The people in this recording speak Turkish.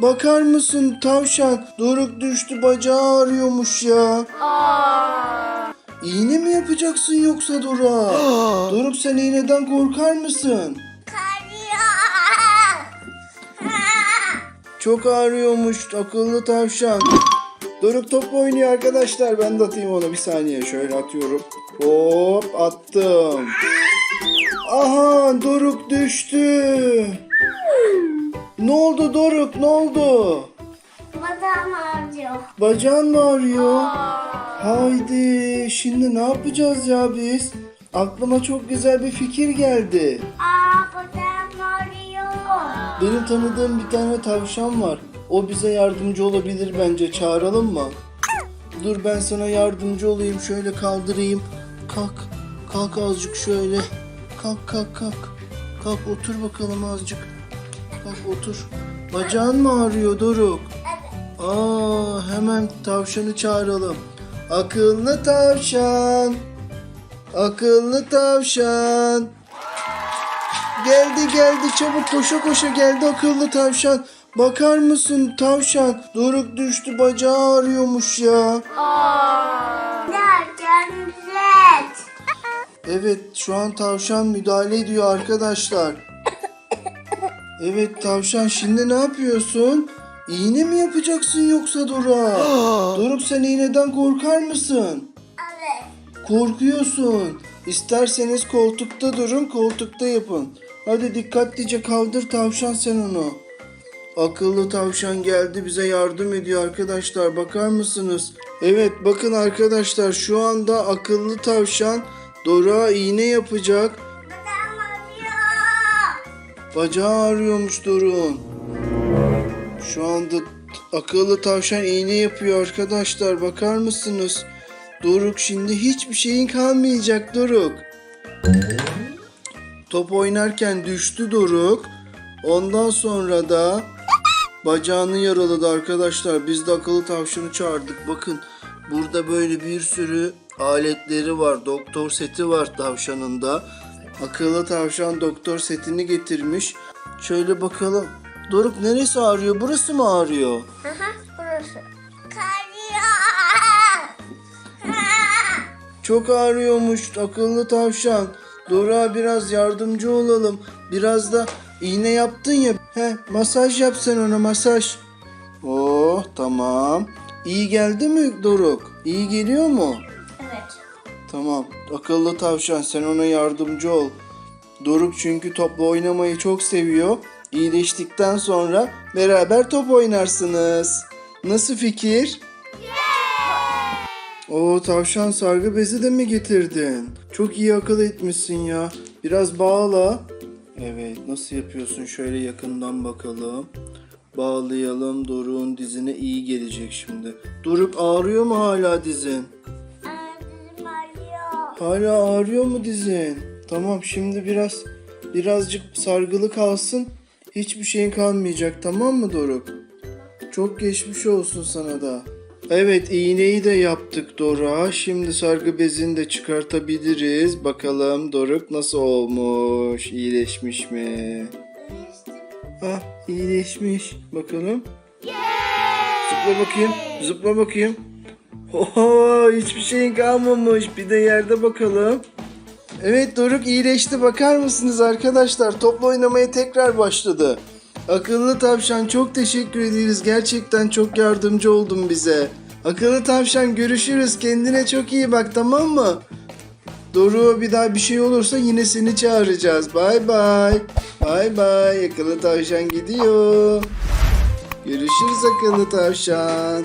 Bakar mısın tavşan? Doruk düştü bacağı ağrıyormuş ya. İğne mi yapacaksın yoksa Doruk'a? Doruk sen iğneden korkar mısın? Çok ağrıyormuş akıllı tavşan. Doruk top oynuyor arkadaşlar. Ben de atayım ona bir saniye. Şöyle atıyorum. Hop attım. Aha Doruk düştü. Ne oldu Doruk ne oldu? Bacağım ağrıyor. Bacağın mı ağrıyor? Haydi şimdi ne yapacağız ya biz? Aklıma çok güzel bir fikir geldi. Aa bacağım ağrıyor. Benim tanıdığım bir tane tavşan var. O bize yardımcı olabilir bence. Çağıralım mı? Dur ben sana yardımcı olayım. Şöyle kaldırayım. Kalk. Kalk azıcık şöyle. Kalk kalk kalk. Kalk otur bakalım azıcık. Kalk otur. Bacağın mı ağrıyor Doruk? Aa hemen tavşanı çağıralım. Akıllı tavşan. Akıllı tavşan. Geldi geldi çabuk koşa koşa geldi akıllı tavşan. Bakar mısın tavşan? Doruk düştü bacağı ağrıyormuş ya. Düzelt? Evet şu an tavşan müdahale ediyor arkadaşlar. Evet tavşan şimdi ne yapıyorsun? İğne mi yapacaksın yoksa Doruk'a? Doruk sen iğneden korkar mısın? Evet. Korkuyorsun. İsterseniz koltukta durun, koltukta yapın. Hadi dikkatlice kaldır tavşan sen onu. Akıllı tavşan geldi bize yardım ediyor arkadaşlar. Bakar mısınız? Evet bakın arkadaşlar şu anda akıllı tavşan Doruk'a iğne yapacak. Bacağı ağrıyormuş Doruk'un. Şu anda akıllı tavşan iğne yapıyor arkadaşlar. Bakar mısınız? Doruk şimdi hiçbir şeyin kalmayacak Doruk. Top oynarken düştü Doruk. Ondan sonra da bacağını yaraladı arkadaşlar. Biz de akıllı tavşanı çağırdık. Bakın burada böyle bir sürü aletleri var. Doktor seti var tavşanın da. Akıllı tavşan doktor setini getirmiş. Şöyle bakalım. Doruk neresi ağrıyor? Burası mı ağrıyor? Aha burası. Karıyor. Çok ağrıyormuş akıllı tavşan. Doruk'a biraz yardımcı olalım. Biraz da iğne yaptın ya. He, masaj yap sen ona masaj. Oh tamam. İyi geldi mi Doruk? İyi geliyor mu? Tamam. Akıllı tavşan sen ona yardımcı ol. Doruk çünkü topla oynamayı çok seviyor. İyileştikten sonra beraber top oynarsınız. Nasıl fikir? Oo tavşan sargı bezi de mi getirdin? Çok iyi akıl etmişsin ya. Biraz bağla. Evet nasıl yapıyorsun? Şöyle yakından bakalım. Bağlayalım. Doruk'un dizine iyi gelecek şimdi. Doruk ağrıyor mu hala dizin? Hala ağrıyor mu dizin? Tamam şimdi biraz birazcık sargılı kalsın. Hiçbir şeyin kalmayacak tamam mı Doruk? Çok geçmiş olsun sana da. Evet iğneyi de yaptık Doruk'a. Şimdi sargı bezini de çıkartabiliriz. Bakalım Doruk nasıl olmuş? İyileşmiş mi? Ah iyileşmiş. Bakalım. Zıpla bakayım. Zıpla bakayım. Oho hiçbir şeyin kalmamış. Bir de yerde bakalım. Evet Doruk iyileşti. Bakar mısınız arkadaşlar? Topla oynamaya tekrar başladı. Akıllı tavşan çok teşekkür ederiz. Gerçekten çok yardımcı oldun bize. Akıllı tavşan görüşürüz. Kendine çok iyi bak tamam mı? Doruk'a bir daha bir şey olursa yine seni çağıracağız. Bay bay. Bay bay. Akıllı tavşan gidiyor. Görüşürüz akıllı tavşan.